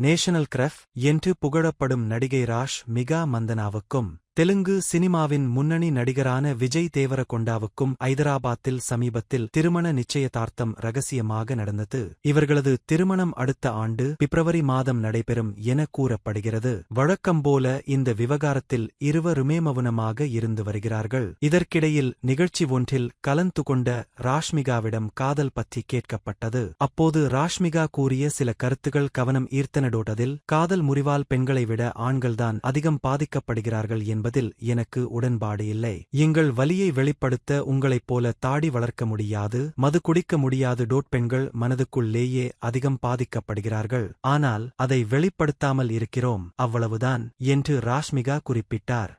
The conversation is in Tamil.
நேஷனல் கிரஃப் என்று புகழப்படும் நடிகை ராஷ் மிகா மந்தனாவுக்கும் தெலுங்கு சினிமாவின் முன்னணி நடிகரான விஜய் தேவரகொண்டாவுக்கும் ஐதராபாத்தில் சமீபத்தில் திருமண நிச்சயதார்த்தம் ரகசியமாக நடந்தது. இவர்களது திருமணம் அடுத்த ஆண்டு பிப்ரவரி மாதம் நடைபெறும் என கூறப்படுகிறது. வழக்கம்போல இந்த விவகாரத்தில் இருவருமே மவுனமாக இருந்து வருகிறார்கள். இதற்கிடையில் நிகழ்ச்சி ஒன்றில் கலந்து கொண்ட ராஷ்மிகாவிடம் காதல் பற்றி கேட்கப்பட்டது. அப்போது ராஷ்மிகா கூறிய சில கருத்துகள் கவனம் ஈர்த்தனடோட்டதில் காதல் முறிவால் பெண்களை விட ஆண்கள்தான் அதிகம் பாதிக்கப்படுகிறார்கள் என்பது என்பதில் எனக்கு உடன்பாடு இல்லை. எங்கள் வலியை வெளிப்படுத்த உங்களைப் போல தாடி வளர்க்க முடியாது மது குடிக்க முடியாது. டோட் பெண்கள் மனதுக்குள்ளேயே அதிகம் பாதிக்கப்படுகிறார்கள். ஆனால் அதை வெளிப்படுத்தாமல் இருக்கிறோம். அவ்வளவுதான் என்று ராஷ்மிகா குறிப்பிட்டார்.